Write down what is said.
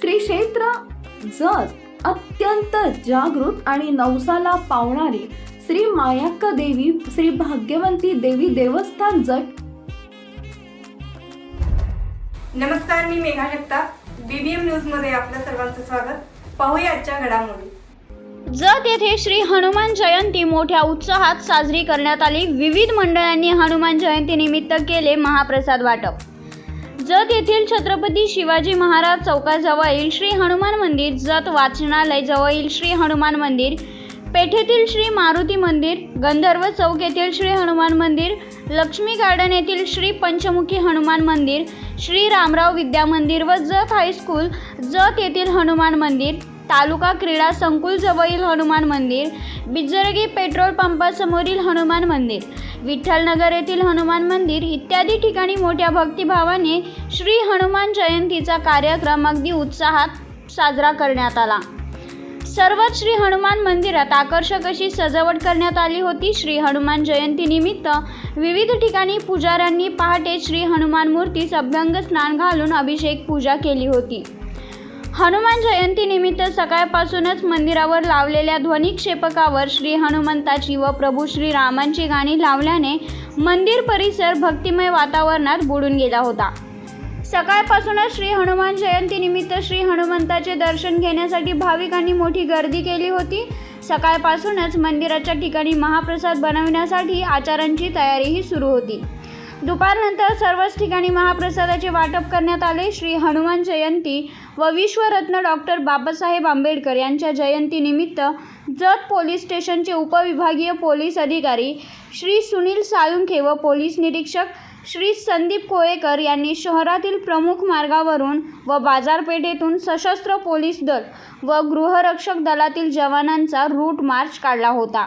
श्री क्षेत्र जत अत्यंत जागृत आणि नवसाला पावणारी श्री मायाक्का देवी श्री भाग्यवंती देवी देवस्थान जट नमस्कार मी मेघा जगताप. बीबीएम न्यूजमध्ये आपल्या सर्वांचं स्वागत. पाहूया आजच्या घडामोडी. जत येथे श्री हनुमान जयंती मोठ्या उत्साहात साजरी करण्यात आली. विविध मंडळांनी हनुमान जयंती निमित्त केले महाप्रसाद वाटप. जत येथील छत्रपती शिवाजी महाराज चौकाजवळील श्री हनुमान मंदिर. जत वाचनालय जवळील श्री हनुमान मंदिर. पेठेतील श्री मारुती मंदिर. गंधर्व चौक येथील श्री हनुमान मंदिर. लक्ष्मी गार्डन येथील श्री पंचमुखी हनुमान मंदिर. श्री रामराव विद्या मंदिर व जत हायस्कूल. जत येथील हनुमान मंदिर. तालुका क्रीडा संकुल जवळील हनुमान मंदिर बिजरगी पेट्रोल पंपासमोरील हनुमान मंदिर विठ्ठलनगर येथील हनुमान मंदिर इत्यादी ठिकाणी मोठ्या भक्तिभावाने श्री हनुमान जयंतीचा कार्यक्रम अगदी उत्साहात साजरा करण्यात आला. सर्वच श्री हनुमान मंदिरात आकर्षक अशी सजावट करण्यात आली होती. श्री हनुमान जयंतीनिमित्त विविध ठिकाणी पुजाऱ्यांनी पहाटे श्री हनुमान मूर्तीस अभ्यंग स्नान घालून अभिषेक पूजा केली होती. हनुमान जयंती निमित्त सकाळपासूनच मंदिरावर लावलेल्या ध्वनिक्षेपकावर श्री हनुमंताची व प्रभू श्री रामांची गाणी लावल्याने मंदिर परिसर भक्तिमय वातावरणात बुडून गेला होता. सकाळपासूनच श्री हनुमान जयंती निमित्त श्री हनुमंताचे दर्शन घेण्यासाठी भाविकांनी मोठी गर्दी केली होती. सकाळपासूनच मंदिराच्या ठिकाणी महाप्रसाद बनविण्यासाठी आचारांची तयारीही सुरू होती. दुपारनंतर सर्वच ठिकाणी महाप्रसादाचे वाटप करण्यात आले. श्री हनुमान जयंती व विश्वरत्न डॉक्टर बाबासाहेब आंबेडकर यांच्या जयंतीनिमित्त जत पोलीस स्टेशनचे उपविभागीय पोलीस अधिकारी श्री सुनील साळुंखे व पोलीस निरीक्षक श्री संदीप कोळेकर यांनी शहरातील प्रमुख मार्गावरून व बाजारपेठेतून सशस्त्र पोलीस दल व गृहरक्षक दलातील जवानांचा रूट मार्च काढला होता.